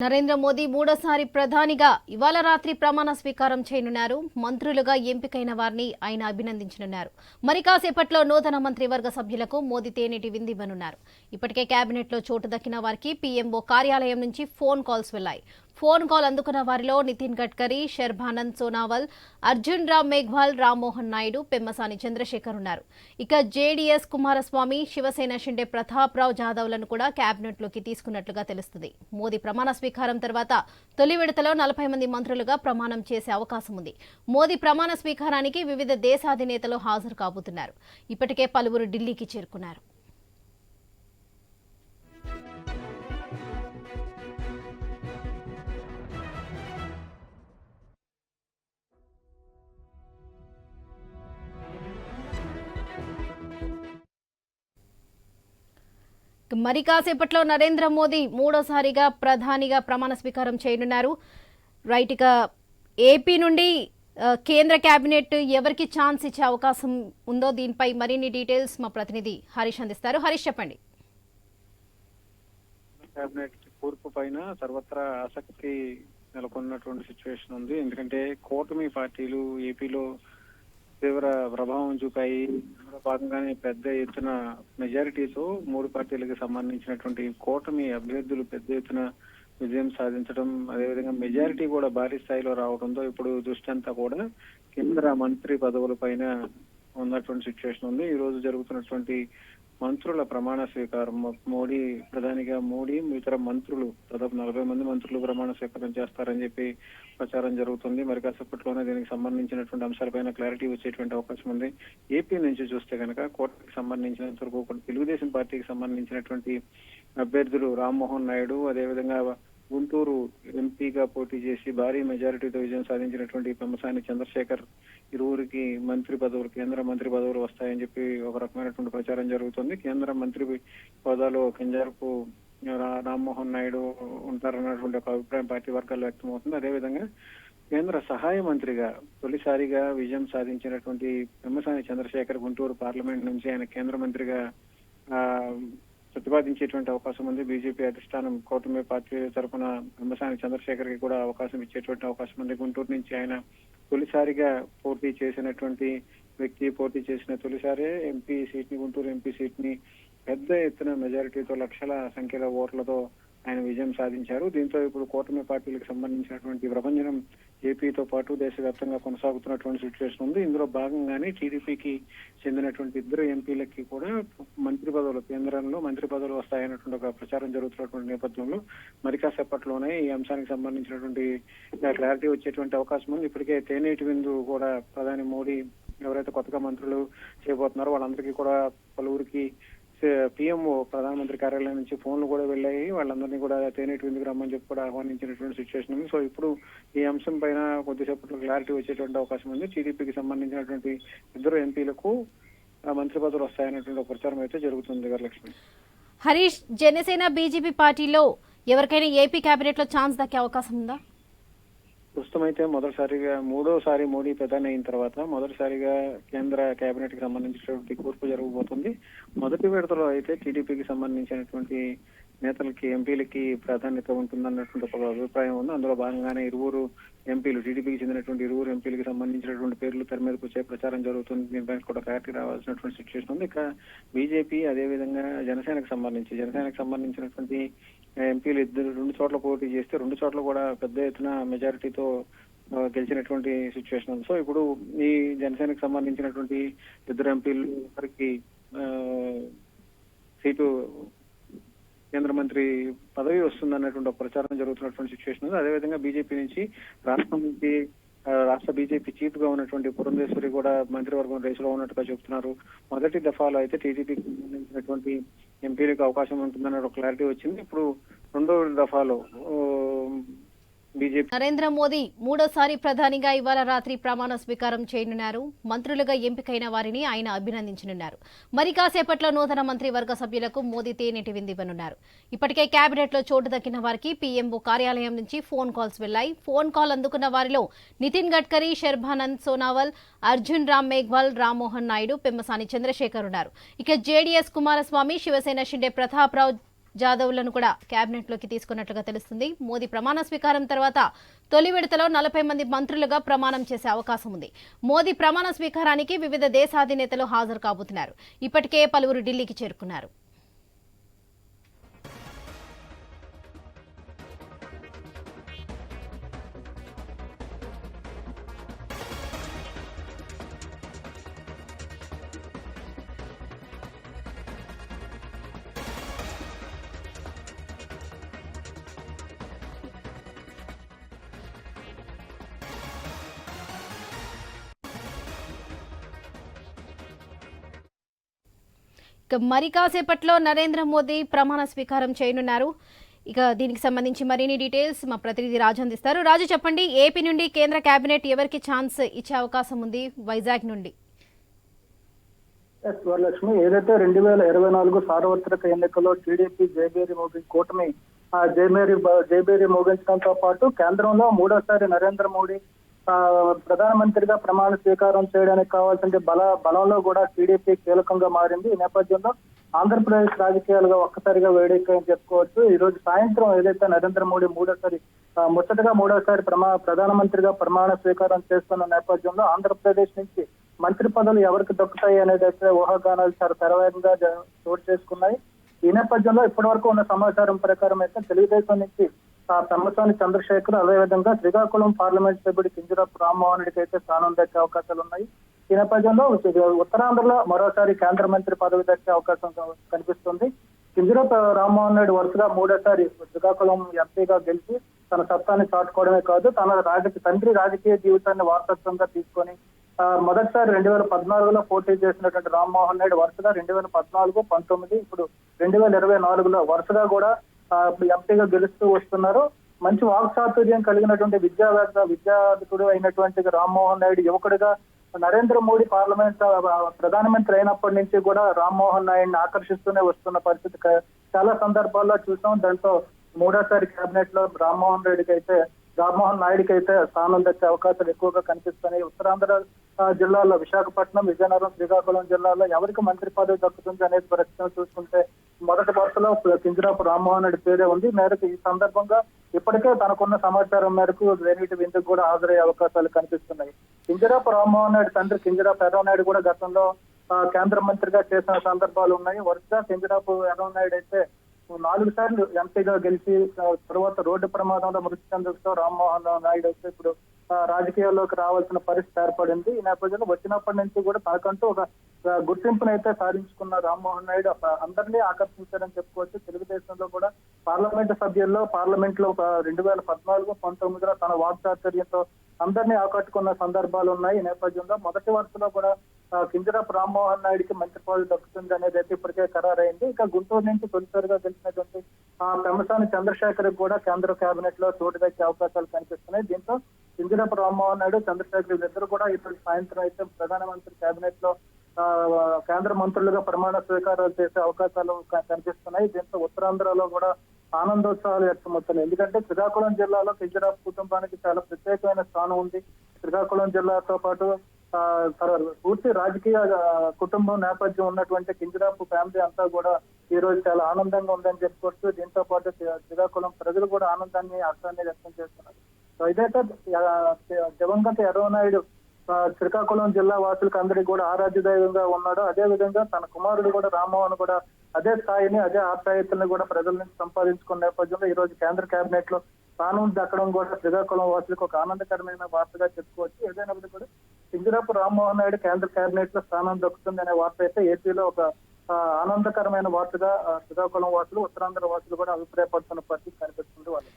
నరేంద్ర మోదీ మూడోసారి ప్రధానిగా ఇవాళ రాత్రి ప్రమాణ స్వీకారం చేయనున్నారు. మంత్రులుగా ఎంపికైన వారిని ఆయన అభినందించనున్నారు. మరి కాసేపట్లో నూతన మంత్రివర్గ సభ్యులకు మోదీ తేనేటి విందివ్వనున్నారు ఇప్పటికే కేబినెట్లో చోటు దక్కిన వారికి పీఎంఓ కార్యాలయం నుంచి ఫోన్ కాల్స్ వెళ్ళాయి ఫోన్ కాల్ అందుకున్న వారిలో నితిన్ గడ్కరీ శర్భానంద్ సోనావల్ అర్జున్ రామ్ మేఘ్వాల్ రామ్మోహన్ నాయుడు పెమ్మసాని చంద్రశేఖర్ ఉన్నారు. ఇక జేడీఎస్ కుమారస్వామి శివసేన షిండే ప్రతాప్ రావు జాదవ్లను కూడా కేబినెట్లోకి తీసుకున్నట్లుగా తెలుస్తుంది. మోదీ ప్రమాణ స్వీకారం తర్వాత తొలి విడతలో నలభై మంది మంత్రులుగా ప్రమాణం చేసే అవకాశం ఉంది. మోదీ ప్రమాణ స్వీకారానికి వివిధ దేశాధినేతలు హాజరు కాబోతున్నారు. ఇప్పటికే పలువురు ఢిల్లీకి చేరుకున్నారు. మరి కాసేపట్లో నరేంద్ర మోదీ మూడోసారిగా ప్రధానిగా ప్రమాణ స్వీకారం చేయనున్నారు. రైట్ ఇక ఏపీ నుండి కేంద్ర కేబినెట్ ఎవరికి ఛాన్స్ ఇచ్చే అవకాశం ఉందో దీనిపై మరిన్ని డీటెయిల్స్ మా ప్రతినిధి హరీష్ అందిస్తారు. హరీష్ చెప్పండి. కేబినెట్ కూర్పు పైన సర్వత్రా ఆసక్తి నెలకొన్నటువంటి సిచ్యువేషన్ ఉంది. ఎందుకంటే కూటమి పార్టీలు ఏపీలో తీవ్ర ప్రభావం చూపాయి. అందులో భాగంగానే పెద్ద ఎత్తున మెజారిటీతో మూడు పార్టీలకు సంబంధించినటువంటి కూటమి అభ్యర్థులు పెద్ద ఎత్తున విజయం సాధించడం అదేవిధంగా మెజారిటీ కూడా భారీ స్థాయిలో రావడంతో ఇప్పుడు దృష్టి అంతా కూడా కేంద్ర మంత్రి పదవుల పైన ఉన్నటువంటి సిచ్యువేషన్ ఉంది. ఈ రోజు జరుగుతున్నటువంటి మంత్రుల ప్రమాణ స్వీకారం. మోడీ ప్రధానిగా మోడీ ఇతర మంత్రులు దాదాపు నలభై మంది మంత్రులు ప్రమాణ స్వీకారం చేస్తారని చెప్పి ప్రచారం జరుగుతుంది. మరి కాసేపట్లోనే దీనికి సంబంధించినటువంటి అంశాలపైన క్లారిటీ వచ్చేటువంటి అవకాశం ఉంది. ఏపీ నుంచి చూస్తే కనుక కోటకి సంబంధించినంత వరకు తెలుగుదేశం పార్టీకి సంబంధించినటువంటి అభ్యర్థులు రామ్మోహన్ నాయుడు అదేవిధంగా గుంటూరు ఎంపీగా పోటీ చేసి భారీ మెజారిటీతో విజయం సాధించినటువంటి పెమ్మసాని చంద్రశేఖర్ ఇరువురికి మంత్రి పదవులు కేంద్ర మంత్రి పదవులు వస్తాయని చెప్పి ఒక రకమైనటువంటి ప్రచారం జరుగుతుంది. కేంద్ర మంత్రి హోదాలో కింజారపు రామ్మోహన్ నాయుడు ఉంటారన్నటువంటి ఒక అభిప్రాయం పార్టీ వర్గాల్లో వ్యక్తమవుతుంది. అదేవిధంగా కేంద్ర సహాయ మంత్రిగా తొలిసారిగా విజయం సాధించినటువంటి పెమ్మసాని చంద్రశేఖర్ గుంటూరు పార్లమెంట్ నుంచి ఆయన కేంద్ర మంత్రిగా ఆ, ప్రతిపాదించేటువంటి అవకాశం ఉంది. బీజేపీ అధిష్టానం కూటమి పార్టీ తరఫున పెమ్మసాని చంద్రశేఖర్కి కూడా అవకాశం ఇచ్చేటువంటి అవకాశం ఉంది. గుంటూరు నుంచి ఆయన తొలిసారిగా పోటీ చేసినటువంటి వ్యక్తి పోటీ చేసిన తొలిసారే ఎంపీ సీట్ని గుంటూరు ఎంపీ సీట్ని పెద్ద ఎత్తున మెజారిటీతో లక్షల సంఖ్యలో ఓట్లతో ఆయన విజయం సాధించారు. దీంతో ఇప్పుడు కూటమి పార్టీలకు సంబంధించినటువంటి ప్రభంజనం ఏపీతో పాటు దేశవ్యాప్తంగా కొనసాగుతున్నటువంటి సిచ్యువేషన్ ఉంది. ఇందులో భాగంగానే టీడీపీకి చెందినటువంటి ఇద్దరు ఎంపీలకి కూడా మంత్రి పదవులు కేంద్రంలో మంత్రి పదవులు వస్తాయన్నటువంటి ఒక ప్రచారం జరుగుతున్నటువంటి నేపథ్యంలో మరి కాసేపట్లోనే ఈ అంశానికి సంబంధించినటువంటి క్లారిటీ వచ్చేటువంటి అవకాశం ఉంది. ఇప్పటికే తేనేటి విందు కూడా ప్రధాని మోడీ ఎవరైతే కొత్తగా మంత్రులు చేయబోతున్నారో వాళ్ళందరికీ కూడా పలువురికి పిఎంఓ ప్రధానమంత్రి కార్యాలయం నుంచి ఫోన్లు కూడా వెళ్ళాయి. వాళ్ళందరినీ కూడా తేనేటి విందుకు రమ్మని చెప్పి కూడా ఆహ్వానించినటువంటి సిచ్యువేషన్ ఉంది. సో ఇప్పుడు ఈ అంశం పైన కొద్దిసేపట్లో క్లారిటీ వచ్చేటువంటి అవకాశం ఉంది. టీడీపీకి సంబంధించినటువంటి ఇద్దరు ఎంపీలకు ఆ, మంత్రి పదవులు వస్తాయనేటువంటి ప్రచారం అయితే జరుగుతుంది వరలక్ష్మి హరీష్ జనసేన బీజేపీ పార్టీలో ఎవరికైనా ఏపీ కేబినెట్లో ఛాన్స్ దక్కే అవకాశం ఉందా? ప్రస్తుతం అయితే మొదటిసారిగా మూడోసారి మోడీ ప్రధాని అయిన తర్వాత మొదటిసారిగా కేంద్ర కేబినెట్కి సంబంధించినటువంటి కూర్పు జరగబోతుంది. మొదటి విడతలో అయితే టీడీపీకి సంబంధించినటువంటి నేతలకి ఎంపీలకి ప్రాధాన్యత ఉంటుందన్నటువంటి ఒక అభిప్రాయం ఉంది. అందులో భాగంగానే ఇరువురు ఎంపీలు టీడీపీకి చెందినటువంటి ఇరువురు ఎంపీలకి సంబంధించినటువంటి పేర్లు తెర మీదకి వచ్చే ప్రచారం జరుగుతుంది. దీనిపై కూడా క్లారిటీ రావాల్సినటువంటి సిచ్యువేషన్ ఉంది. ఇక బీజేపీ అదేవిధంగా జనసేనకు సంబంధించి జనసేనకు సంబంధించినటువంటి ఎంపీలు ఇద్దరు రెండు చోట్ల పోటీ చేస్తే రెండు చోట్ల కూడా పెద్ద ఎత్తున మెజారిటీతో గెలిచినటువంటి సిచ్యువేషన్ ఉంది. సో ఇప్పుడు ఈ జనసేనకు సంబంధించినటువంటి ఇద్దరు ఎంపీలు ఒకరికి ఆ, సీటు కేంద్ర మంత్రి పదవి వస్తుందన్నటువంటి ఒక ప్రచారం జరుగుతున్నటువంటి సిచ్యువేషన్ ఉంది. అదేవిధంగా బీజేపీ నుంచి రాష్ట్రం నుంచి రాష్ట్ర బీజేపీ చీఫ్గా ఉన్నటువంటి పురంధేశ్వరి కూడా మంత్రివర్గం రేసులో ఉన్నట్టుగా చెబుతున్నారు. మొదటి దఫాలో అయితే టీడీపీకి సంబంధించినటువంటి ఎంపీలకు అవకాశం ఉంటుందనే ఒక క్లారిటీ వచ్చింది. ఇప్పుడు రెండో దఫాలో నరేంద్ర మోదీ మూడోసారి ప్రధానిగా ఇవాళ రాత్రి ప్రమాణ స్వీకారం చేయనున్నారు. మంత్రులుగా ఎంపికైన వారిని ఆయన అభినందించనున్నారు. మరి కాసేపట్లో నూతన మంత్రివర్గ సభ్యులకు మోదీ తేనెటి విందివ్వనున్నారు ఇప్పటికే కేబినెట్లో చోటు దక్కిన వారికి పీఎంఓ కార్యాలయం నుంచి ఫోన్ కాల్స్ వెళ్ళాయి ఫోన్ కాల్ అందుకున్న వారిలో నితిన్ గడ్కరీ శర్భానంద్ సోనావల్ అర్జున్ రామ్ మేఘ్వాల్ రామ్మోహన్ నాయుడు పెమ్మసాని చంద్రశేఖర్ ఉన్నారు. ఇక జేడీఎస్ కుమారస్వామి శివసేన షిండే ప్రతాప్ రావు జాదవ్లను కూడా కేబినెట్లోకి తీసుకున్నట్లుగా తెలుస్తుంది. మోదీ ప్రమాణ స్వీకారం తర్వాత తొలి విడతలో నలభై మంది మంత్రులుగా ప్రమాణం చేసే అవకాశం ఉంది. మోదీ ప్రమాణ స్వీకారానికి వివిధ దేశాధినేతలు హాజరు కాబోతున్నారు. ఇప్పటికే పలువురు ఢిల్లీకి చేరుకున్నారు. మరి కాసేపట్లో నరేంద్ర మోదీ ప్రమాణ స్వీకారం చేయనున్నారు. ఇక దీనికి సంబంధించి మరిన్ని డీటెయిల్స్ మా ప్రతినిధి రాజు అందిస్తారు. రాజు చెప్పండి ఏపీ నుండి కేంద్ర కేబినెట్ ఎవరికి ఛాన్స్ ఇచ్చే అవకాశం ఉంది వైజాగ్ నుండి? వరలక్ష్మి ఏదైతే రెండు వేల ఇరవై నాలుగు సార్వత్రిక ఎన్నికల్లో టీడీపీ జయబేరి మోగి కూటమి ఆ జయమేరి జయబేరి మోగించడంతో పాటు కేంద్రంలో మూడోసారి నరేంద్ర మోడీ ప్రధానమంత్రిగా ప్రమాణ స్వీకారం చేయడానికి కావాల్సిన బల బలంలో కూడా టీడీపీ కీలకంగా మారింది. ఈ నేపథ్యంలో ఆంధ్రప్రదేశ్ రాజకీయాలుగా ఒక్కసారిగా వేడెక్కాయని చెప్పుకోవచ్చు. ఈ రోజు సాయంత్రం ఏదైతే నరేంద్ర మోడీ మూడోసారి మొదటగా ముచ్చటగా మూడోసారి ప్రమా ప్రధానమంత్రిగా ప్రమాణ స్వీకారం చేస్తున్న నేపథ్యంలో ఆంధ్రప్రదేశ్ నుంచి మంత్రి పదవులు ఎవరికి దక్కుతాయి అనేది అయితే ఊహాగానాలు చాలా తెరవేగంగా చోటు చేసుకున్నాయి. ఈ నేపథ్యంలో ఇప్పటి వరకు ఉన్న సమాచారం ప్రకారం అయితే తెలుగుదేశం నుంచి ఆ పెమ్మసాని చంద్రశేఖర్ అదేవిధంగా శ్రీకాకుళం పార్లమెంట్ సభ్యుడు కింజరాపు రామ్మోహన్ రెడ్డికి అయితే స్థానం దక్కే అవకాశాలు ఉన్నాయి. ఈ నేపథ్యంలో ఉత్తరాంధ్రలో మరోసారి కేంద్ర మంత్రి పదవి దక్కే అవకాశం కనిపిస్తుంది. కింజరాపు రామ్మోహన్ రెడ్డి వరుసగా మూడోసారి శ్రీకాకుళం ఎంపీగా గెలిచి తన సత్తాన్ని చాటుకోవడమే కాదు తన రాజకీయ తండ్రి రాజకీయ జీవితాన్ని వారసత్వంగా తీసుకొని మొదటిసారి రెండు వేల పద్నాలుగులో పోటీ చేసినటువంటి రామ్మోహన్ రెడ్డి వరుసగా రెండు వేల పద్నాలుగు పంతొమ్మిది ఇప్పుడు రెండు వేల ఇరవై నాలుగులో వరుసగా కూడా ఎంపీగా గెలుస్తూ వస్తున్నారు. మంచి వాక్చాతుర్యం కలిగినటువంటి విద్యావేత్త విద్యార్థుడు అయినటువంటి రామ్మోహన్ నాయుడు యువకుడిగా నరేంద్ర మోడీ పార్లమెంట్ ప్రధానమంత్రి అయినప్పటి నుంచి కూడా రామ్మోహన్ నాయుడిని ఆకర్షిస్తూనే వస్తున్న పరిస్థితి చాలా సందర్భాల్లో చూసాం. దాంతో మూడోసారి కేబినెట్లో రామ్మోహన్ రెడ్డికి అయితే రామ్మోహన్ నాయుడికి అయితే స్థానం దక్కే అవకాశాలు ఎక్కువగా కనిపిస్తున్నాయి. ఉత్తరాంధ్ర జిల్లాలో విశాఖపట్నం విజయనగరం శ్రీకాకుళం జిల్లాలో ఎవరికి మంత్రి పదవి దక్కుతుంది అనేది ప్రశ్న చూసుకుంటే మొదటి వరుసలో కింజరాపు రామ్మోహన్ రెడ్డి పేరే ఉంది. మేరకు ఈ సందర్భంగా ఇప్పటికే తనకున్న సమాచారం మేరకు వేరేటి విందుకు కూడా హాజరయ్యే అవకాశాలు కనిపిస్తున్నాయి. కింజరాపు రామ్మోహన్ రెడ్డి తండ్రి కింజరాపు ఎర్రవనాయుడు కూడా గతంలో ఆ, కేంద్ర మంత్రిగా చేసిన సందర్భాలు ఉన్నాయి. వరుసగా కింజరాపు ఎర్రవనాయుడు అయితే నాలుగు సార్లు ఎంపీగా గెలిచి తర్వాత రోడ్డు ప్రమాదంలో మృతి చెందడంతో రామ్మోహన్ నాయుడు అయితే ఇప్పుడు రాజకీయాల్లోకి రావాల్సిన పరిస్థితి ఏర్పడింది. ఈ నేపథ్యంలో వచ్చినప్పటి నుంచి కూడా తనకంటూ ఒక గుర్తింపును గుర్తింపునైతే సాధించుకున్న రామ్మోహన్ నాయుడు అందరినీ ఆకర్షించారని చెప్పుకోవచ్చు. తెలుగుదేశంలో కూడా పార్లమెంట్ సభ్యుల్లో పార్లమెంట్లో రెండు వేల పద్నాలుగు పంతొమ్మిదిలో తన వాక్చాతుర్యంతో అందరినీ ఆకట్టుకున్న సందర్భాలు ఉన్నాయి. ఈ నేపథ్యంలో మొదటి వరుసలో కూడా కింజరాపు రామ్మోహన్ నాయుడికి మంత్రి పదవి దక్కుతుంది అనేది అయితే ఇప్పటికే ఖరారైంది. ఇక గుంటూరు నుంచి తొలిసారిగా గెలిచినటువంటి ఆ పెమ్మసాని చంద్రశేఖర్ కూడా కేంద్ర కేబినెట్లో చోటు దక్కే అవకాశాలు కనిపిస్తున్నాయి. దీంతో కింజరాపు రామ్మోహన్ నాయుడు చంద్రశేఖర్ ఇద్దరు కూడా ఇప్పుడు సాయంత్రం అయితే ప్రధానమంత్రి కేబినెట్లో ఆ, కేంద్ర మంత్రులుగా ప్రమాణ స్వీకారాలు చేసే అవకాశాలు కనిపిస్తున్నాయి. దీంతో ఉత్తరాంధ్రలో కూడా ఆనందోత్సవాలు వ్యక్తమవుతున్నాయి ఎందుకంటే శ్రీకాకుళం జిల్లాలో కింజరాపు కుటుంబానికి చాలా ప్రత్యేకమైన స్థానం ఉంది. శ్రీకాకుళం జిల్లాతో పాటు పూర్తి రాజకీయ కుటుంబం నేపథ్యం ఉన్నటువంటి కింజరాపు ఫ్యామిలీ అంతా కూడా ఈ రోజు చాలా ఆనందంగా ఉందని చెప్పుకోవచ్చు. దీంతో పాటు శ్రీకాకుళం ప్రజలు కూడా ఆనందాన్ని అర్థాన్ని వ్యక్తం చేస్తున్నారు. సో ఇదైతే దివంగత ఎర్రవనాయుడు శ్రీకాకుళం జిల్లా వాసులకు అందరికీ కూడా ఆరాధ్య దైవంగా ఉన్నాడు. అదే విధంగా తన కుమారుడు కూడా రామ్మోహన్ కూడా అదే స్థాయిని అదే ఆప్యాయతల్ని కూడా ప్రజల నుంచి సంపాదించుకున్న నేపథ్యంలో ఈ రోజు కేంద్ర కేబినెట్లో స్థానం దక్కడం కూడా శ్రీకాకుళం వాసులకు ఒక ఆనందకరమైన వార్తగా చెప్పుకోవచ్చు. ఏదైనప్పుడు కూడా సింగరాపు రామ్మోహన్ నాయుడు కేంద్ర కేబినెట్లో స్థానం దక్కుతుంది అనే వార్త అయితే ఏపీలో ఒక ఆనందకరమైన వార్తగా శ్రీకాకుళం వాసులు ఉత్తరాంధ్ర వాసులు కూడా అభిప్రాయపడుతున్న పరిస్థితి కనిపిస్తుంది వాళ్ళు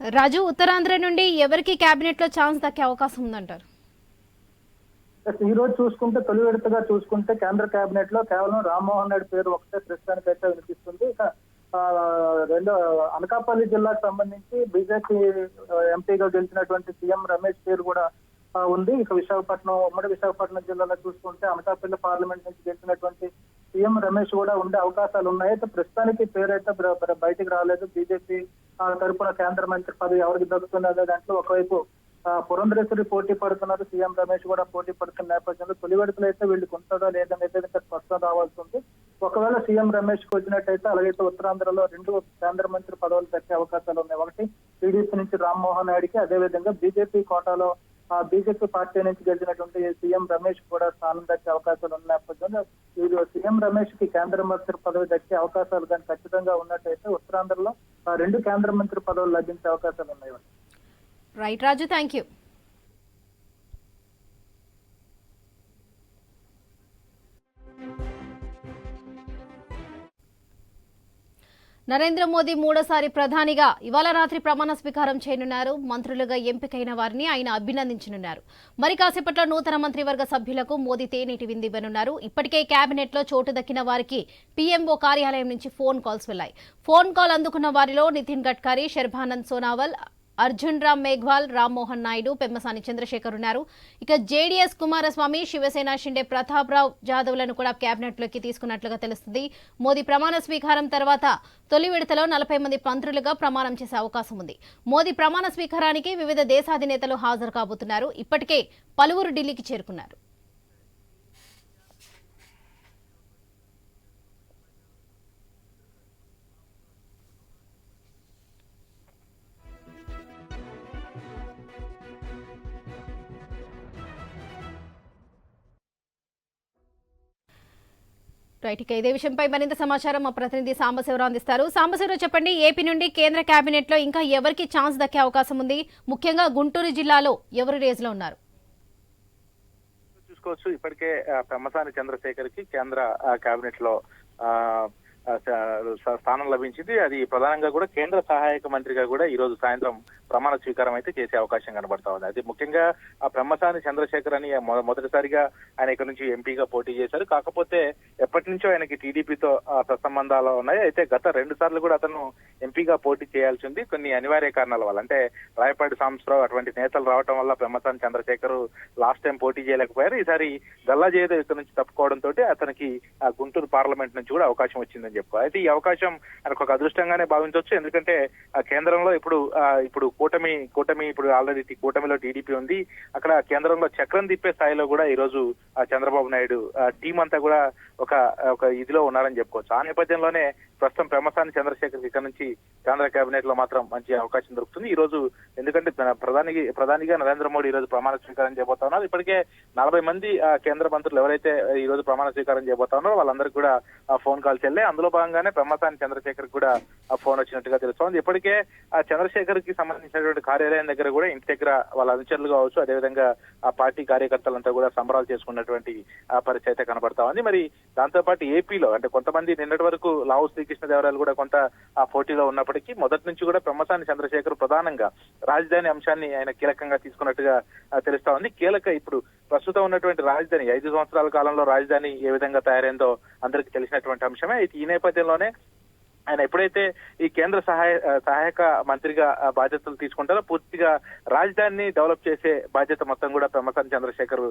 రాజు ఉత్తరాంధ్ర నుండి ఎవరికి కేబినెట్లో ఛాన్స్ దక్కే అవకాశం ఉందంటారు? ఈ రోజు చూసుకుంటే తొలి విడతగా చూసుకుంటే కేంద్ర కేబినెట్లో కేవలం రామ్మోహన్ రెడ్డి పేరు ఒకటే ప్రస్తుతానికి అయితే వినిపిస్తుంది. ఇక రెండో అనకాపల్లి జిల్లాకు సంబంధించి బీజేపీ ఎంపీగా గెలిచినటువంటి సీఎం రమేష్ పేరు కూడా ఉంది. ఇక విశాఖపట్నం ఉమ్మడి విశాఖపట్నం జిల్లాలో చూసుకుంటే అనకాపల్లి పార్లమెంట్ నుంచి గెలిచినటువంటి సీఎం రమేష్ కూడా ఉండే అవకాశాలు ఉన్నాయి. అయితే ప్రస్తుతానికి పేరైతే అయితే బయటికి రాలేదు. బీజేపీ తరఫున కేంద్ర మంత్రి పదవి ఎవరికి దక్కుతున్నదో దాంట్లో ఒకవైపు పురంధరేశ్వరి పోటీ పడుతున్నారు. సీఎం రమేష్ కూడా పోటీ పడుతున్న నేపథ్యంలో తొలి విడతలు అయితే వీళ్ళు కొంతదా లేదనేది ఇంకా స్పష్టత రావాల్సి ఉంది. ఒకవేళ సీఎం రమేష్కు వచ్చినట్టయితే అలాగైతే ఉత్తరాంధ్రలో రెండు కేంద్ర మంత్రి పదవులు దక్కే అవకాశాలు ఉన్నాయి. ఒకటి టీడీపీ నుంచి రామ్మోహన్ నాయుడికి అదేవిధంగా బీజేపీ కోటాలో ఆ బీజేపీ పార్టీ నుంచి గెలిచినటువంటి సీఎం రమేష్ కూడా స్థానం దక్కే అవకాశాలు ఉన్న నేపథ్యంలో ఇది సీఎం రమేష్కి కేంద్ర మంత్రి పదవి దక్కే అవకాశాలు కానీ ఖచ్చితంగా ఉన్నట్టయితే ఉత్తరాంధ్రలో రెండు కేంద్ర మంత్రి పదవులు లభించే అవకాశాలు ఉన్నాయి. Right Raju thank you. Narendra Modi మూడోసారి ప్రధానిగా ఇవాళ రాత్రి ప్రమాణ స్వీకారం చేయనున్నారు. మంత్రులుగా ఎంపికైన వారిని ఆయన అభినందించనున్నారు. మరి కాసేపట్లో నూతన మంత్రివర్గ సభ్యులకు మోదీ తేనీటి విందివ్వనున్నారు ఇప్పటికే కేబినెట్లో చోటు దక్కిన వారికి పీఎంఓ కార్యాలయం నుంచి ఫోన్ కాల్స్ వెళ్ళాయి ఫోన్ కాల్ అందుకున్న వారిలో నితిన్ గడ్కరీ శర్భానంద్ సోనావల్ అర్జున్ రామ్ మేఘ్వాల్ రామ్మోహన్ నాయుడు పెమ్మసాని చంద్రశేఖర్ ఉన్నారు. ఇక జేడీఎస్ కుమారస్వామి శివసేన షిండే ప్రతాప్ రావు జాదవ్లను కూడా కేబినెట్లోకి తీసుకున్నట్లుగా తెలుస్తుంది. మోదీ ప్రమాణ స్వీకారం తర్వాత తొలి విడతలో నలభై మంది మంత్రులుగా ప్రమాణం చేసే అవకాశం ఉంది. మోదీ ప్రమాణ స్వీకారానికి వివిధ దేశాధినేతలు హాజరు కాబోతున్నారు. ఇప్పటికే పలువురు ఢిల్లీకి చేరుకున్నారు. రైట్ ఇక ఇదే విషయంపై మరింత సమాచారం మా ప్రతినిధి సాంబశివరావు అందిస్తారు. సాంబశివరావు చెప్పండి ఏపీ నుండి కేంద్ర కేబినెట్లో ఇంకా ఎవరికి ఛాన్స్ దక్కే అవకాశం ఉంది? ముఖ్యంగా గుంటూరు జిల్లాలో ఎవరు రేజ్లో ఉన్నారు? చూసుకోవచ్చు ఇప్పటికే ఆ, పెమ్మసాని చంద్రశేఖర్కి కేంద్ర కేబినెట్లో స్థానం లభించింది. అది ప్రధానంగా కూడా కేంద్ర సహాయక మంత్రిగా కూడా ఈ రోజు సాయంత్రం ప్రమాణ స్వీకారం అయితే చేసే అవకాశం కనబడతా ఉంది. అది ముఖ్యంగా ఆ బ్రహ్మసాని చంద్రశేఖర్ అని మొదటిసారిగా ఆయన ఇక్కడ నుంచి ఎంపీగా పోటీ చేశారు. కాకపోతే ఎప్పటి నుంచో ఆయనకి టీడీపీతో సత్సంబంధాలు ఉన్నాయి. అయితే గత రెండు సార్లు కూడా అతను ఎంపీగా పోటీ చేయాల్సి ఉంది. కొన్ని అనివార్య కారణాల వల్ల. అంటే రాయపాటి సాంబశ్రావు అటువంటి నేతలు రావడం వల్ల బ్రహ్మసాని చంద్రశేఖర్ లాస్ట్ టైం పోటీ చేయలేకపోయారు. ఈసారి గల్లా జయదేవ్ ఇక్కడ నుంచి తప్పుకోవడంతో అతనికి ఆ గుంటూరు పార్లమెంట్ నుంచి కూడా అవకాశం వచ్చిందని చెప్పుకో అయితే ఈ అవకాశం అని ఒక అదృష్టంగానే భావించవచ్చు ఎందుకంటే ఆ కేంద్రంలో ఇప్పుడు ఆ, ఇప్పుడు కూటమి కూటమి ఇప్పుడు ఆల్రెడీ కూటమిలో టీడీపీ ఉంది. అక్కడ కేంద్రంలో చక్రం తిప్పే స్థాయిలో కూడా ఈ రోజు ఆ చంద్రబాబు నాయుడు టీం అంతా కూడా ఒక ఒక ఇదిలో ఉన్నారని చెప్పుకోవచ్చు. ఆ నేపథ్యంలోనే ప్రస్తుతం పెమ్మసాని చంద్రశేఖర్ ఇక్కడ నుంచి కేంద్ర కేబినెట్లో మాత్రం మంచి అవకాశం దొరుకుతుంది. ఈ రోజు ఎందుకంటే ప్రధాని ప్రధానిగా నరేంద్ర మోడీ ఈ రోజు ప్రమాణ స్వీకారం చేయబోతా ఉన్నారు. ఇప్పటికే నలభై మంది ఆ, కేంద్ర మంత్రులు ఎవరైతే ఈ రోజు ప్రమాణ స్వీకారం చేయబోతా ఉన్నారో వాళ్ళందరికీ కూడా ఆ ఫోన్ కాల్స్ వెళ్ళాయి అందులో భాగంగానే పెమ్మసాని చంద్రశేఖర్ కూడా ఫోన్ వచ్చినట్టుగా తెలుస్తోంది. ఇప్పటికే ఆ చంద్రశేఖర్కి సంబంధించినటువంటి కార్యాలయం దగ్గర కూడా ఇంటి దగ్గర వాళ్ళ అనుచరులు కావచ్చు అదేవిధంగా ఆ పార్టీ కార్యకర్తలంతా కూడా సంబరాలు చేసుకున్నటువంటి పరిస్థితి అయితే కనబడతా ఉంది. మరి దాంతో పాటు ఏపీలో అంటే కొంతమంది నిన్నటి వరకు లావు శ్రీకృష్ణదేవరాయలు కూడా కొంత ఆ పోటీలో ఉన్నప్పటికీ మొదటి నుంచి కూడా పెమ్మసాని చంద్రశేఖర్ ప్రధానంగా రాజధాని అంశాన్ని ఆయన కీలకంగా తీసుకున్నట్టుగా తెలుస్తా ఉంది. కీలక ఇప్పుడు ప్రస్తుతం ఉన్నటువంటి రాజధాని ఐదు సంవత్సరాల కాలంలో రాజధాని ఏ విధంగా తయారైందో అందరికీ తెలిసినటువంటి అంశమే. అయితే ఈ నేపథ్యంలోనే ఆయన ఎప్పుడైతే ఈ కేంద్ర సహాయ సహాయక మంత్రిగా బాధ్యతలు తీసుకుంటారో పూర్తిగా రాజధానిని డెవలప్ చేసే బాధ్యత మొత్తం కూడా పెమ్మసాని చంద్రశేఖర్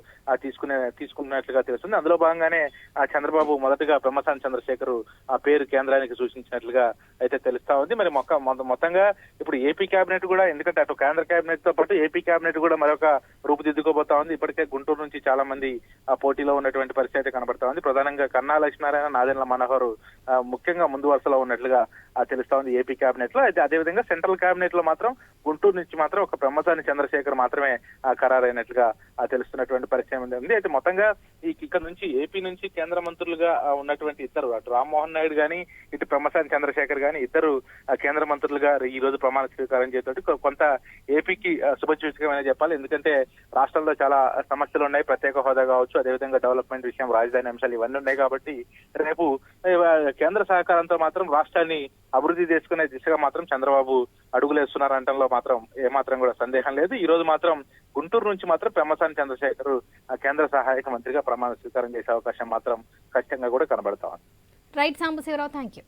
తీసుకునే తీసుకున్నట్లుగా తెలుస్తుంది. అందులో భాగంగానే ఆ, చంద్రబాబు మొదటగా పెమ్మసాని చంద్రశేఖర్ ఆ పేరు కేంద్రానికి సూచించినట్లుగా అయితే తెలుస్తా ఉంది. మరి మొక్క మొత్తంగా ఇప్పుడు ఏపీ కేబినెట్ కూడా ఎందుకంటే అటు కేంద్ర కేబినెట్తో పాటు ఏపీ కేబినెట్ కూడా మరొక రూపుదిద్దుకోబోతా ఉంది. ఇప్పటికే గుంటూరు నుంచి చాలా మంది ఆ పోటీలో ఉన్నటువంటి పరిస్థితి అయితే కనబడతా ఉంది. ప్రధానంగా కన్నా లక్ష్మీనారాయణ నాదెండ్ల మనోహర్ ఆ, ముఖ్యంగా ముందు వరుసలో ఉన్నట్లు చేసినట్లుగా తెలుస్తా ఉంది ఏపీ కేబినెట్లో అయితే అదేవిధంగా సెంట్రల్ కేబినెట్లో మాత్రం గుంటూరు నుంచి మాత్రం ఒక బ్రహ్మసాని చంద్రశేఖర్ మాత్రమే ఖరారైనట్లుగా తెలుస్తున్నటువంటి పరిచయం ఉంది. అయితే మొత్తంగా ఈ ఇక్కడ నుంచి ఏపీ నుంచి కేంద్ర మంత్రులుగా ఉన్నటువంటి ఇద్దరు అటు రామ్మోహన్ నాయుడు గాని ఇటు బ్రహ్మసాని చంద్రశేఖర్ గాని ఇద్దరు కేంద్ర మంత్రులుగా ఈ రోజు ప్రమాణ స్వీకారం చేసేటట్టు కొంత ఏపీకి ఆ, శుభసూచకమైన చెప్పాలి. ఎందుకంటే రాష్ట్రంలో చాలా సమస్యలు ఉన్నాయి. ప్రత్యేక హోదా కావచ్చు. అదేవిధంగా డెవలప్మెంట్ విషయం రాజధాని అంశాలు ఇవన్నీ ఉన్నాయి కాబట్టి రేపు కేంద్ర సహకారంతో మాత్రం రాష్ట్రాన్ని అభివృద్ధి చేసుకునే దిశగా మాత్రం చంద్రబాబు అడుగులేస్తున్నారంటంలో మాత్రం ఏమాత్రం కూడా సందేహం లేదు. ఈ రోజు మాత్రం గుంటూరు నుంచి మాత్రం పెమ్మసాని చంద్రశేఖర్ కేంద్ర సహాయక మంత్రిగా ప్రమాణ స్వీకారం చేసే అవకాశం మాత్రం ఖచ్చితంగా కూడా కనబడతా ఉంది. రైట్ సాంబశివరావు థ్యాంక్ యూ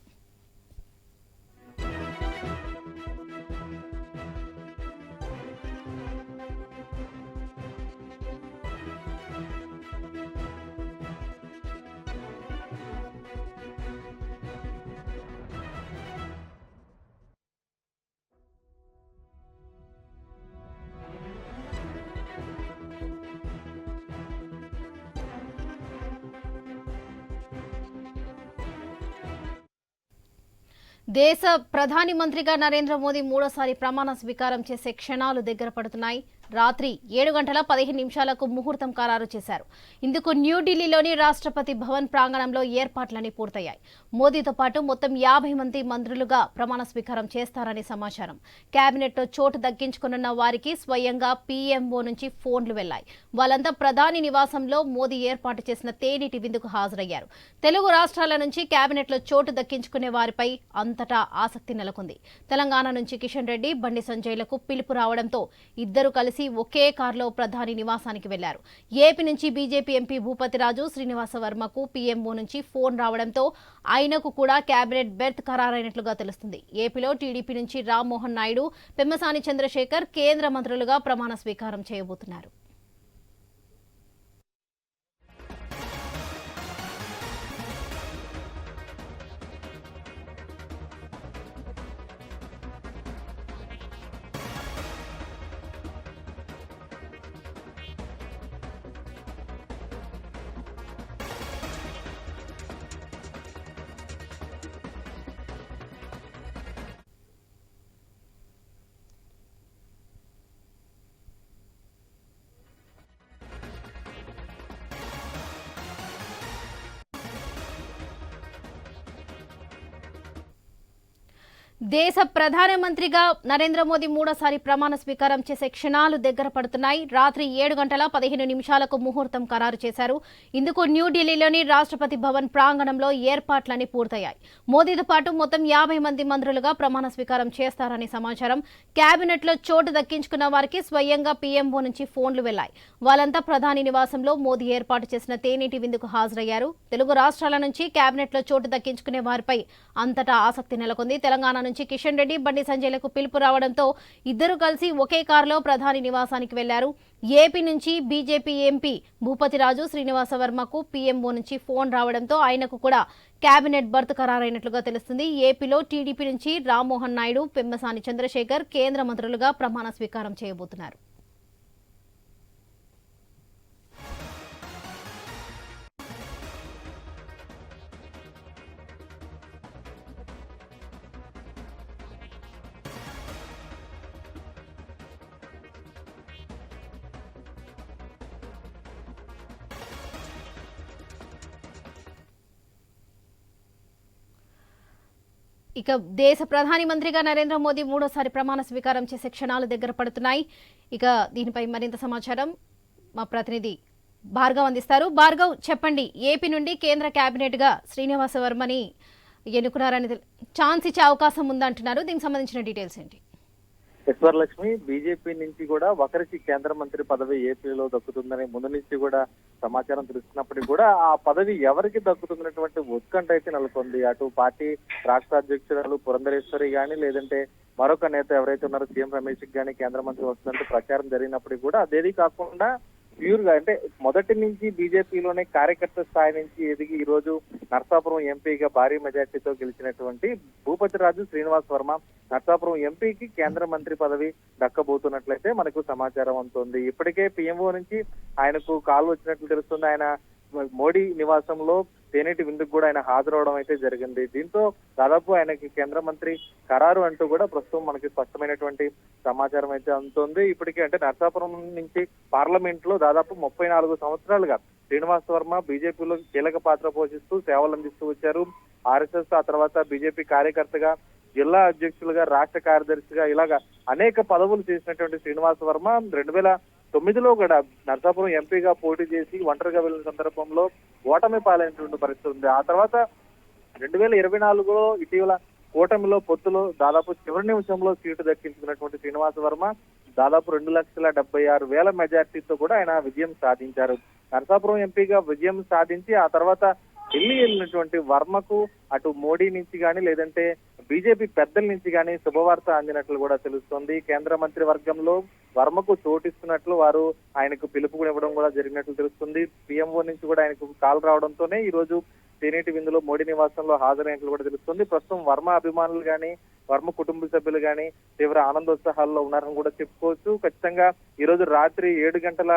దేశ ప్రధాని మంత్రిగా నరేంద్ర మోదీ మూడోసారి ప్రమాణ స్వీకారం చేసే క్షణాలు దగ్గర పడుతున్నాయి. రాత్రి ఏడు గంటల పదిహేను నిమిషాలకు ముహూర్తం ఖరారు చేశారు. ఇందుకు న్యూఢిల్లీలోని రాష్ట్రపతి భవన్ ప్రాంగణంలో ఏర్పాట్లన్నీ పూర్తయ్యాయి. మోదీతో పాటు మొత్తం యాభై మంది మంత్రులుగా ప్రమాణ స్వీకారం చేస్తారని సమాచారం. కేబినెట్లో చోటు దక్కించుకున్న వారికి స్వయంగా పీఎంఓ నుంచి ఫోన్లు వెళ్ళాయి వాళ్ళంతా ప్రధాని నివాసంలో మోదీ ఏర్పాటు చేసిన తేనీటి విందుకు హాజరయ్యారు. తెలుగు రాష్ట్రాల నుంచి కేబినెట్లో చోటు దక్కించుకునే వారిపై అంతటా ఆసక్తి నెలకొంది. తెలంగాణ నుంచి కిషన్ రెడ్డి బండి సంజయ్లకు పిలుపు రావడంతో ఇద్దరు కలిసి ఒకే కారులో ప్రధాని నివాసానికి వెళ్ళారు. ఏపీ నుంచి బీజేపీ ఎంపీ భూపతిరాజు శ్రీనివాస వర్మకు పీఎంఓ నుంచి ఫోన్ రావడంతో ఆయనకు కూడా కేబినెట్ బెర్త్ ఖరారైనట్లుగా తెలుస్తుంది. ఏపీలో టీడీపీ నుంచి రామ్మోహన్ నాయుడు పెమ్మసాని చంద్రశేఖర్ కేంద్ర మంత్రులుగా ప్రమాణ స్వీకారం చేయబోతున్నారు. దేశ ప్రధానమంత్రిగా నరేంద్ర మోదీ మూడోసారి ప్రమాణ స్వీకారం చేసే క్షణాలు దగ్గర పడుతున్నాయి. రాత్రి ఏడు గంటల పదిహేను నిమిషాలకు ముహూర్తం ఖరారు చేశారు. ఇందుకు న్యూఢిల్లీలోని రాష్ట్రపతి భవన్ ప్రాంగణంలో ఏర్పాట్లన్నీ పూర్తయ్యాయి. మోదీతో పాటు మొత్తం యాభై మంది మంత్రులుగా ప్రమాణ స్వీకారం చేస్తారని సమాచారం. కేబినెట్లో చోటు దక్కించుకున్న వారికి స్వయంగా పీఎంఓ నుంచి ఫోన్లు వెళ్ళాయి వాళ్ళంతా ప్రధాని నివాసంలో మోదీ ఏర్పాటు చేసిన తేనీటి విందుకు హాజరయ్యారు. తెలుగు రాష్ట్రాల నుంచి కేబినెట్లో చోటు దక్కించుకునే వారిపై అంతటా ఆసక్తి నెలకొంది. తెలంగాణ నుంచి కిషన్ రెడ్డి బండి సంజయ్లకు పిలుపు రావడంతో ఇద్దరు కలిసి ఒకే కారులో ప్రధాని నివాసానికి వెళ్ళారు. ఏపీ నుంచి బీజేపీ ఎంపీ భూపతిరాజు శ్రీనివాస వర్మకు పీఎంఓ నుంచి ఫోన్ రావడంతో ఆయనకు కూడా కేబినెట్ బర్త్ ఖరారైనట్లుగా తెలుస్తుంది. ఏపీలో టీడీపీ నుంచి రామ్మోహన్ నాయుడు పెమ్మసాని చంద్రశేఖర్ కేంద్ర మంత్రులుగా ప్రమాణ స్వీకారం చేయబోతున్నారు. ఇక దేశ ప్రధాని మంత్రిగా నరేంద్ర మోదీ మూడోసారి ప్రమాణ స్వీకారం చేసే క్షణాలు దగ్గర పడుతున్నాయి. ఇక దీనిపై మరింత సమాచారం మా ప్రతినిధి భార్గవ్ అందిస్తారు. భార్గవ్ చెప్పండి ఏపీ నుండి కేంద్ర కేబినెట్గా శ్రీనివాస వర్మని ఎన్నుకున్నారని ఛాన్స్ ఇచ్చే అవకాశం ఉందంటున్నారు. దీనికి సంబంధించిన డీటెయిల్స్ ఏంటి? లక్ష్మి బీజేపీ నుంచి కూడా ఒకరికి కేంద్ర మంత్రి పదవి ఏపీలో దక్కుతుందని ముందు నుంచి కూడా సమాచారం తెలుస్తున్నప్పటికీ కూడా ఆ పదవి ఎవరికి దక్కుతున్నటువంటి ఉత్కంఠ అయితే నెలకొంది. అటు పార్టీ రాష్ట్ర అధ్యక్షురాలు పురంధరేశ్వరి గాని లేదంటే మరొక నేత ఎవరైతే ఉన్నారో సీఎం రమేష్ గాని కేంద్ర మంత్రి వస్తున్నట్టు ప్రచారం జరిగినప్పటికీ కూడా అదేది కాకుండా ప్యూర్గా అంటే మొదటి నుంచి బీజేపీలోనే కార్యకర్త స్థాయి నుంచి ఎదిగి ఈ రోజు నర్సాపురం ఎంపీగా భారీ మెజార్టీతో గెలిచినటువంటి భూపతి రాజు శ్రీనివాస్ వర్మ నర్సాపురం ఎంపీకి కేంద్ర మంత్రి పదవి దక్కబోతున్నట్లయితే మనకు సమాచారం అందుతుంది. ఇప్పటికే పిఎంఓ నుంచి ఆయనకు కాల్ వచ్చినట్లు తెలుస్తుంది. ఆయన మోడీ నివాసంలో తేనేటి విందుకు కూడా ఆయన హాజరవడం అయితే జరిగింది. దీంతో దాదాపు ఆయనకి కేంద్ర మంత్రి ఖరారు అంటూ కూడా ప్రస్తుతం మనకి స్పష్టమైనటువంటి సమాచారం అయితే అందుతుంది. ఇప్పటికే అంటే నర్సాపురం నుంచి పార్లమెంట్లో దాదాపు ముప్పై నాలుగు సంవత్సరాలుగా శ్రీనివాస్ వర్మ బీజేపీలో కీలక పాత్ర పోషిస్తూ సేవలు అందిస్తూ వచ్చారు. ఆర్ఎస్ఎస్ ఆ తర్వాత బీజేపీ కార్యకర్తగా జిల్లా అధ్యక్షులుగా రాష్ట్ర కార్యదర్శిగా ఇలాగా అనేక పదవులు చేసినటువంటి శ్రీనివాస్ వర్మ రెండు వేల తొమ్మిదిలో కూడా నర్సాపురం ఎంపీగా పోటీ చేసి ఒంటరిగా వెళ్ళిన సందర్భంలో ఓటమి పాలైనటువంటి పరిస్థితి ఉంది. ఆ తర్వాత రెండు వేల ఇరవై నాలుగులో ఇటీవల కూటమిలో పొత్తులో దాదాపు చివరి నిమిషంలో సీటు దక్కించుకున్నటువంటి శ్రీనివాస వర్మ దాదాపు రెండు లక్షల డెబ్బై ఆరు వేల మెజార్టీతో కూడా ఆయన విజయం సాధించారు. నరసాపురం ఎంపీగా విజయం సాధించి ఆ తర్వాత ఢిల్లీ వెళ్ళినటువంటి వర్మకు అటు మోడీ నుంచి కానీ లేదంటే బీజేపీ పెద్దల నుంచి కానీ శుభవార్త అందినట్లు కూడా తెలుస్తోంది. కేంద్ర మంత్రి వర్గంలో వర్మకు చోటిస్తున్నట్లు వారు ఆయనకు పిలుపు కూడా ఇవ్వడం కూడా జరిగినట్లు తెలుస్తుంది. పిఎంఓ నుంచి కూడా ఆయనకు కాల్ రావడంతోనే ఈ రోజు తేనేటి విందులో మోడీ నివాసంలో హాజరైనట్లు కూడా తెలుస్తుంది. ప్రస్తుతం వర్మ అభిమానులు కానీ వర్మ కుటుంబ సభ్యులు కానీ తీవ్ర ఆనందోత్సాహాల్లో ఉన్నారని కూడా చెప్పుకోవచ్చు. ఖచ్చితంగా ఈ రోజు రాత్రి ఏడు గంటల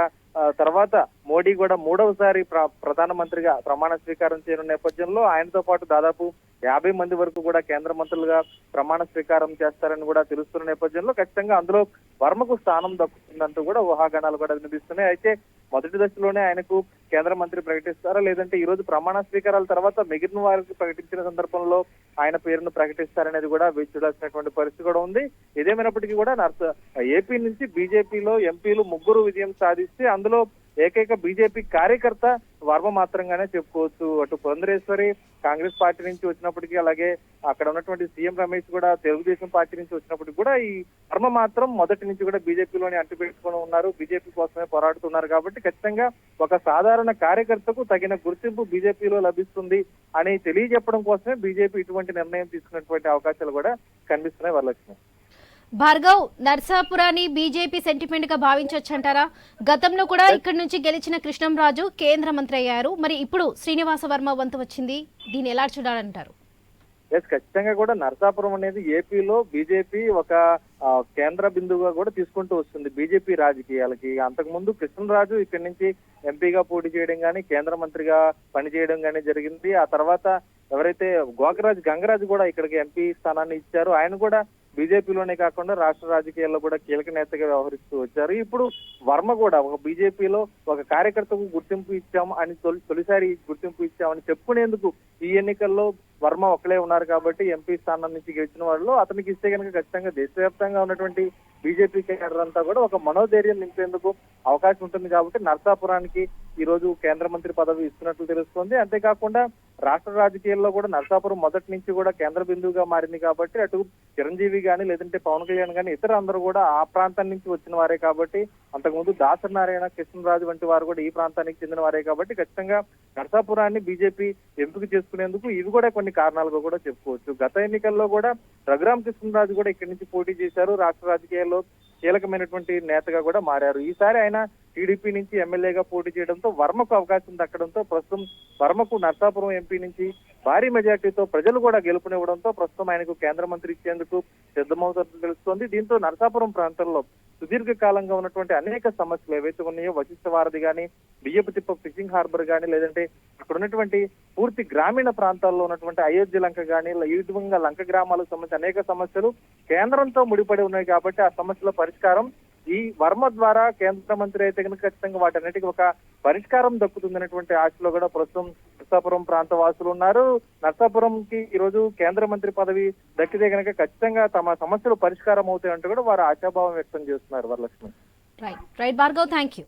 తర్వాత మోడీ కూడా మూడవసారి ప్ర- ప్రధానమంత్రిగా ప్రమాణ స్వీకారం చేయనున్న నేపథ్యంలో ఆయనతో పాటు దాదాపు యాభై మంది వరకు కూడా కేంద్ర మంత్రులుగా ప్రమాణ స్వీకారం చేస్తారని కూడా తెలుస్తున్న నేపథ్యంలో ఖచ్చితంగా అందులో వర్మకు స్థానం దక్కుతుందంటూ కూడా ఊహాగానాలు కూడా వినిపిస్తున్నాయి. అయితే మొదటి దశలోనే ఆయనకు కేంద్ర మంత్రి ప్రకటిస్తారా లేదంటే ఈ రోజు ప్రమాణ స్వీకారాల తర్వాత మిగిలిన వారికి ప్రకటించిన సందర్భంలో ఆయన పేరును ప్రకటిస్తారనేది కూడా వేచి చూడాల్సినటువంటి పరిస్థితి కూడా ఉంది. ఏదేమైనప్పటికీ కూడా ఏపీ నుంచి బీజేపీలో ఎంపీలు ముగ్గురు విజయం సాధిస్తే అందులో ఏకైక బీజేపీ కార్యకర్త వర్మ మాత్రంగానే చెప్పుకోవచ్చు. అటు పురంధరేశ్వరి కాంగ్రెస్ పార్టీ నుంచి వచ్చినప్పటికీ అలాగే అక్కడ ఉన్నటువంటి సీఎం రమేష్ కూడా తెలుగుదేశం పార్టీ నుంచి వచ్చినప్పటికీ కూడా ఈ వర్మ మాత్రం మొదటి నుంచి కూడా బీజేపీలోని అంటుపెట్టుకుని ఉన్నారు. బీజేపీ కోసమే పోరాడుతున్నారు కాబట్టి ఖచ్చితంగా ఒక సాధారణ కార్యకర్తకు తగిన గుర్తింపు బీజేపీలో లభిస్తుంది అని తెలియజెప్పడం కోసమే బీజేపీ ఇటువంటి నిర్ణయం తీసుకున్నటువంటి అవకాశాలు కూడా కనిపిస్తున్నాయి వరలక్ష్మి. భార్గవ్ నర్సాపురాన్ని బీజేపీ సెంటిమెంట్గా భావించొచ్చంటారా? గతంలో కూడా ఇక్కడి నుంచి గెలిచిన కృష్ణంరాజు కేంద్ర మంత్రి అయ్యారు. మరి ఇప్పుడు శ్రీనివాస వర్మ వంతు వచ్చింది. దీన్ని ఎలా చూడాలంటారు? ఎస్ ఖచ్చితంగా కూడా నరసాపురం అనేది ఏపీలో బీజేపీ ఒక కేంద్ర బిందువుగా కూడా తీసుకుంటూ వస్తుంది బీజేపీ రాజకీయాలకి. అంతకు ముందు కృష్ణరాజు ఇక్కడి నుంచి ఎంపీగా పోటీ చేయడం కానీ కేంద్ర మంత్రిగా పనిచేయడం కానీ జరిగింది. ఆ తర్వాత ఎవరైతే గోకరాజు గంగరాజు కూడా ఇక్కడికి ఎంపీ స్థానాన్ని ఇచ్చారు. ఆయన కూడా బీజేపీలోనే కాకుండా రాష్ట్ర రాజకీయాల్లో కూడా కీలక నేతగా వ్యవహరిస్తూ వచ్చారు. ఇప్పుడు వర్మ కూడా ఒక బీజేపీలో ఒక కార్యకర్తకు గుర్తింపు ఇచ్చాము అని తొలి తొలిసారి గుర్తింపు ఇచ్చామని చెప్పుకునేందుకు ఈ ఎన్నికల్లో వర్మ ఒకలే ఉన్నారు కాబట్టి ఎంపీ స్థానం నుంచి గెలిచిన వాళ్ళు అతనికి ఇస్తే కనుక ఖచ్చితంగా దేశవ్యాప్తంగా ఉన్నటువంటి బీజేపీ కేడర్ అంతా కూడా ఒక మనోధైర్యం నింపేందుకు అవకాశం ఉంటుంది కాబట్టి నర్సాపురానికి ఈ రోజు కేంద్ర మంత్రి పదవి ఇస్తున్నట్లు తెలుస్తోంది. అంతేకాకుండా రాష్ట్ర రాజకీయాల్లో కూడా నర్సాపురం మొదటి నుంచి కూడా కేంద్ర బిందువుగా మారింది కాబట్టి అటు చిరంజీవి గాని లేదంటే పవన్ కళ్యాణ్ గాని ఇతర అందరూ కూడా ఆ ప్రాంతం నుంచి వచ్చిన వారే కాబట్టి అంతకుముందు దాసరి నారాయణ కృష్ణరాజు వంటి వారు కూడా ఈ ప్రాంతానికి చెందిన వారే కాబట్టి ఖచ్చితంగా నర్సాపురాన్ని బీజేపీ ఎంపిక చేసుకునేందుకు ఇవి కూడా కొన్ని కారణాలుగా కూడా చెప్పుకోవచ్చు. గత ఎన్నికల్లో కూడా రఘురామ కృష్ణరాజు కూడా ఇక్కడి నుంచి పోటీ చేశారు. రాష్ట్ర రాజకీయాల్లో కీలకమైనటువంటి నేతగా కూడా మారారు. ఈసారి ఆయన టీడీపీ నుంచి ఎమ్మెల్యేగా పోటీ చేయడంతో వర్మకు అవకాశం దక్కడంతో ప్రస్తుతం వర్మకు నర్సాపురం ఎంపీ నుంచి భారీ మెజార్టీతో ప్రజలు కూడా గెలుపునివ్వడంతో ప్రస్తుతం ఆయనకు కేంద్ర మంత్రి ఇచ్చేందుకు సిద్ధమవుతున్నట్టు తెలుస్తోంది. దీంతో నర్సాపురం ప్రాంతంలో సుదీర్ఘ కాలంగా ఉన్నటువంటి అనేక సమస్యలు ఏవైతే ఉన్నాయో వశిష్ఠ వారధి కానీ బియ్యపు తిప్ప ఫిషింగ్ హార్బర్ గాని లేదంటే అక్కడ ఉన్నటువంటి పూర్తి గ్రామీణ ప్రాంతాల్లో ఉన్నటువంటి అయోధ్య లంక కానీ ఈ విధంగా లంక గ్రామాలకు సంబంధించి అనేక సమస్యలు కేంద్రంతో ముడిపడి ఉన్నాయి కాబట్టి ఆ సమస్యల పరిష్కారం. ఈ వర్మ ద్వారా కేంద్ర మంత్రి అయితే కనుక ఖచ్చితంగా వాటన్నిటికీ ఒక పరిష్కారం దక్కుతుందనేటువంటి ఆశలో కూడా ప్రస్తుతం నర్సాపురం ప్రాంత వాసులు ఉన్నారు. నర్సాపురంకి ఈ రోజు కేంద్ర మంత్రి పదవి దక్కితే కనుక ఖచ్చితంగా తమ సమస్యలు పరిష్కారం అవుతాయంటూ కూడా వారు ఆశాభావం వ్యక్తం చేస్తున్నారు Varalakshmi. Right right Bhargav thank you